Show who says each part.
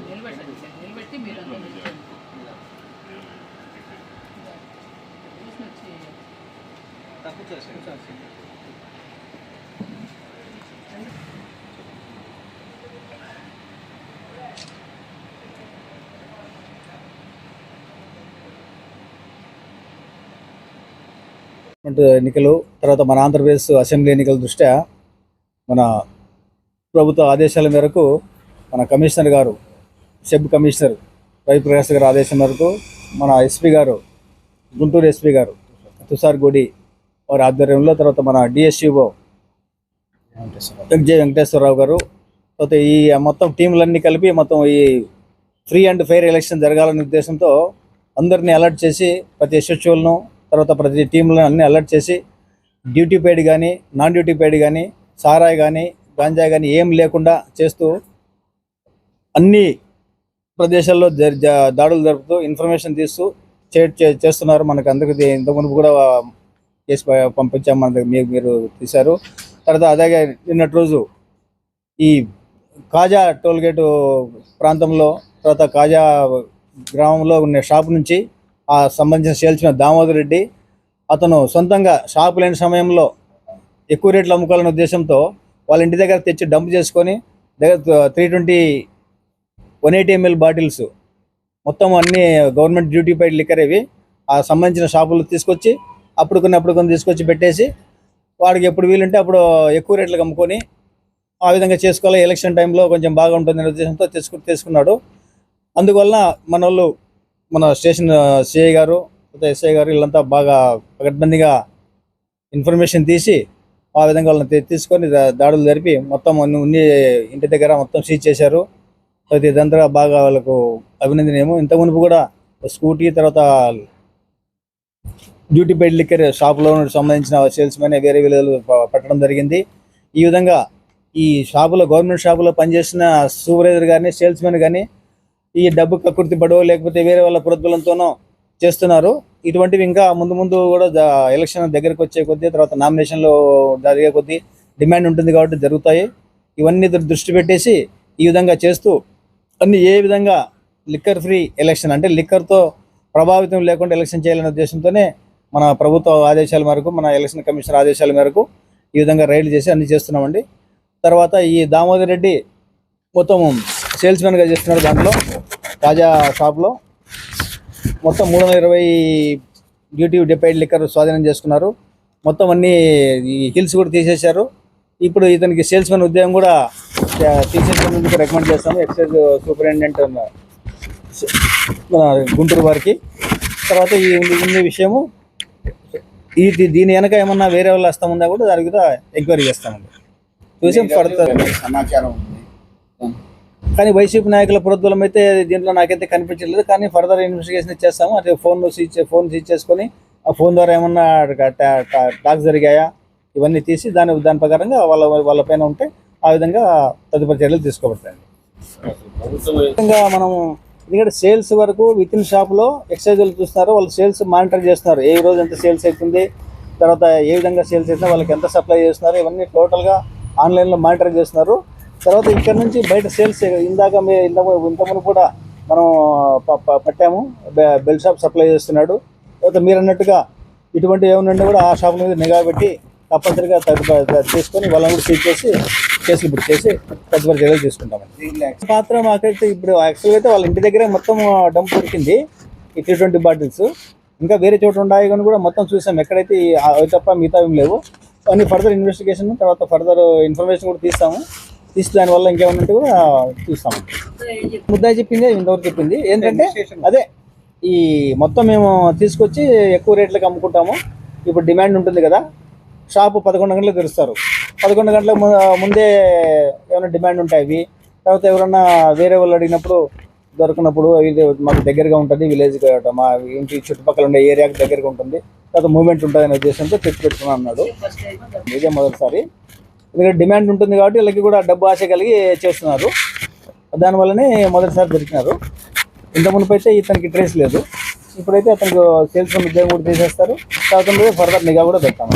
Speaker 1: నిలబెట్టండి sir నిలబెట్టి మీరు
Speaker 2: ఎన్నికలు తర్వాత మన ఆంధ్రప్రదేశ్ అసెంబ్లీ ఎన్నికల దృష్ట్యా మన ప్రభుత్వ ఆదేశాల మేరకు మన కమిషనర్ గారు సెబ్ కమిషనర్ రవిప్రకాశ్ గారి ఆదేశం మేరకు మన ఎస్పీ గారు గుంటూరు ఎస్పీ గారు తుషార్ గోడి వారి ఆధ్వర్యంలో తర్వాత మన డిఎస్యుఓ జె వెంకటేశ్వరరావు గారు తర్వాత ఈ మొత్తం టీంలన్నీ కలిపి మొత్తం ఈ ఫ్రీ అండ్ ఫెయిర్ ఎలక్షన్ జరగాలనే ఉద్దేశంతో అందరినీ అలర్ట్ చేసి ప్రతి ఎస్ఎస్ఓలను తర్వాత ప్రతి టీంలను అన్ని అలర్ట్ చేసి డ్యూటీ పెయిడ్ కానీ నాన్ డ్యూటీ పెయిడ్ కానీ సారాయి కానీ గాంజాయి కానీ ఏం లేకుండా చేస్తూ అన్ని ప్రదేశాల్లో జ- దాడులు జరుపుతూ ఇన్ఫర్మేషన్ తీస్తూ చే చేస్తున్నారు. మనకు అందరికీ ఇంతకుముందు కూడా కేసు పంపించామని మీరు మీరు తీశారు. తర్వాత అలాగే నిన్నటి రోజు ఈ కాజా టోల్గేట్ ప్రాంతంలో తర్వాత కాజా గ్రామంలో ఉన్న షాప్ నుంచి ఆ సంబంధించిన సేల్చిన దామోదర్ రెడ్డి అతను సొంతంగా షాపు లేని సమయంలో ఎక్కువ రేట్లు అమ్ముకోవాలనే ఉద్దేశంతో వాళ్ళ ఇంటి దగ్గర తెచ్చి డంప్ చేసుకొని దగ్గర three twenty one eighty ML bottles మొత్తం అన్ని గవర్నమెంట్ డ్యూటీ పై లిక్కర్ ఇవి ఆ సంబంధించిన షాపులు తీసుకొచ్చి అప్పుడు కొన్ని అప్పుడు కొన్ని తీసుకొచ్చి పెట్టేసి వాడికి ఎప్పుడు వీలుంటే అప్పుడు ఎక్కువ రేట్లకు అమ్ముకొని ఆ విధంగా చేసుకోవాలి. ఎలక్షన్ టైంలో కొంచెం బాగా ఉంటుందనే ఉద్దేశంతో తెచ్చుకు తీసుకున్నాడు. అందువల్ల మన వాళ్ళు మన స్టేషన్ సిఐ గారు ఎస్ఐ గారు వీళ్ళంతా బాగా పకడ్బందీగా ఇన్ఫర్మేషన్ తీసి ఆ విధంగా వాళ్ళని తీసుకొని దాడులు జరిపి మొత్తం అన్ని ఉన్ని ఇంటి దగ్గర మొత్తం సీజ్ చేశారు. ప్రతి ఇదంతా బాగా వాళ్ళకు అభినందనీయము ఇంత మునుపు కూడా స్కూటీ తర్వాత డ్యూటీ పెయిడ్ లిక్కర్ షాపులో సంబంధించిన సేల్స్ మెన్ వేరే విలువలు పెట్టడం జరిగింది. ఈ విధంగా ఈ షాపులో గవర్నమెంట్ షాపులో పనిచేసిన సూపర్వైజర్ కానీ సేల్స్ మెన్ కానీ ఈ డబ్బు కకృతి పడో లేకపోతే వేరే వాళ్ళ ప్రోద్బలంతోనో చేస్తున్నారు. ఇటువంటివి ఇంకా ముందు ముందు కూడా ఎలక్షన్ దగ్గరకు వచ్చే కొద్దీ తర్వాత నామినేషన్లో జరిగే కొద్దీ డిమాండ్ ఉంటుంది కాబట్టి జరుగుతాయి. ఇవన్నీ దృష్టి పెట్టేసి ఈ విధంగా చేస్తూ అన్ని ఏ విధంగా లిక్కర్ ఫ్రీ ఎలక్షన్ అంటే లిక్కర్తో ప్రభావితం లేకుండా ఎలక్షన్ చేయాలనే ఉద్దేశంతోనే మన ప్రభుత్వ ఆదేశాల మేరకు మన ఎలక్షన్ కమిషన్ ఆదేశాల మేరకు ఈ విధంగా రైడ్లు చేసి అన్ని చేస్తున్నామండి. తర్వాత ఈ దామోదర్ రెడ్డి మొత్తం సేల్స్మెన్గా చేస్తున్నారు దాంట్లో తాజా షాప్లో మొత్తం మూడు వందల ఇరవై డ్యూటీ డిపైడ్ లిక్కర్ స్వాధీనం చేసుకున్నారు. మొత్తం అన్ని ఈ హిల్స్ కూడా తీసేశారు. ఇప్పుడు ఇతనికి సేల్స్మెన్ ఉద్యోగం కూడా తీసేసినందుకు రికమెండ్ చేస్తాము. ఎక్సైజ్ సూపరింటెండెంట్ ఉన్న మన గుంటూరు వారికి. తర్వాత ఈ ఉన్న విషయము. ఈ దీ- దీని వెనక ఏమన్నా వేరే వాళ్ళు వస్తా ఉందా కూడా దాని కూడా ఎంక్వైరీ చేస్తామండి చూసి ఫర్దర్
Speaker 3: సమాచారం ఉంది.
Speaker 2: కానీ వైసీపీ నాయకుల ప్రోద్బలం అయితే దీంట్లో నాకైతే కనిపించలేదు కానీ ఫర్దర్ ఇన్వెస్టిగేషన్ చేస్తాము. అదే ఫోన్ సీజ్ ఫోన్ సీజ్ చేసుకొని ఆ ఫోన్ ద్వారా ఏమన్నా టాక్స్ జరిగాయా? ఇవన్నీ తీసి దాని దాని ప్రకారంగా వాళ్ళ వాళ్ళ పైన ఉంటే ఆ విధంగా తదుపరి చర్యలు తీసుకోబడతాయి విధంగా మనము ఎందుకంటే సేల్స్ వరకు విత్ ఇన్ షాప్లో ఎక్సైజ్లు చూస్తున్నారు వాళ్ళు సేల్స్ మానిటర్ చేస్తున్నారు. ఏ రోజు ఎంత సేల్స్ అవుతుంది తర్వాత ఏ విధంగా సేల్స్ అవుతుంది వాళ్ళకి ఎంత సప్లై చేస్తున్నారు ఇవన్నీ టోటల్గా ఆన్లైన్లో మానిటర్ చేస్తున్నారు. తర్వాత ఇక్కడ నుంచి బయట సేల్స్ ఇందాక మీ ఇంత ఇంతకుముందు కూడా మనం ప- ప- బె- బెల్ షాప్ సప్లై చేస్తున్నాడు. తర్వాత మీరు అన్నట్టుగా ఇటువంటి ఏమన్నా కూడా ఆ షాపుల మీద నిఘా పెట్టి తప్పనిసరిగా తదుపరి తీసుకొని వాళ్ళని కూడా సీజ్ చేసి కేసులు బుక్ చేసి తదుపరి చర్యలు తీసుకుంటామండి. పాత్ర మాకైతే ఇప్పుడు యాక్చువల్గా అయితే వాళ్ళ ఇంటి దగ్గరే మొత్తం డంప్ దొరికింది. ఈ టీ ట్వంటీ బాటిల్స్ ఇంకా వేరే చోట ఉన్నాయి కానీ కూడా మొత్తం చూసాం. ఎక్కడైతే అవి తప్ప మిగతా ఏం లేవు. అన్ని ఫర్దర్ ఇన్వెస్టిగేషన్ తర్వాత ఫర్దర్ ఇన్ఫర్మేషన్ కూడా తీస్తాము. తీసి దానివల్ల ఇంకేమైనా ఉంటే కూడా చూస్తాము. ముద్దాయి చెప్పింది ఇంతవరకు చెప్పింది. ఏంటంటే అదే ఈ మొత్తం మేము తీసుకొచ్చి ఎక్కువ రేట్లకు అమ్ముకుంటాము. ఇప్పుడు డిమాండ్ ఉంటుంది కదా. షాపు పదకొండు గంటలకు తెరుస్తారు. పదకొండు గంటలకు ముందే ఏమైనా డిమాండ్ ఉంటాయి తర్వాత ఎవరన్నా వేరే వాళ్ళు అడిగినప్పుడు దొరికినప్పుడు ఇది మాకు దగ్గరగా ఉంటుంది విలేజ్ మా ఇంటి చుట్టుపక్కల ఉండే ఏరియాకి దగ్గరగా ఉంటుంది. తర్వాత మూమెంట్ ఉంటుంది అనే ఉద్దేశంతో తెచ్చి పెట్టుకున్నాను అన్నాడు. ఇదే మొదటిసారి. ఎందుకంటే డిమాండ్ ఉంటుంది కాబట్టి వీళ్ళకి కూడా డబ్బు ఆశ కలిగి చేస్తున్నారు. దానివల్లనే మొదటిసారి దొరికినారు. ఇంత మునుపు అయితే ఇతనికి ట్రేస్ లేదు. ఇప్పుడైతే అతనికి సేల్స్ ఉద్యోగం కూడా తీసేస్తారు. తర్వాత ఫర్దర్ నిఘా కూడా పెడతాము.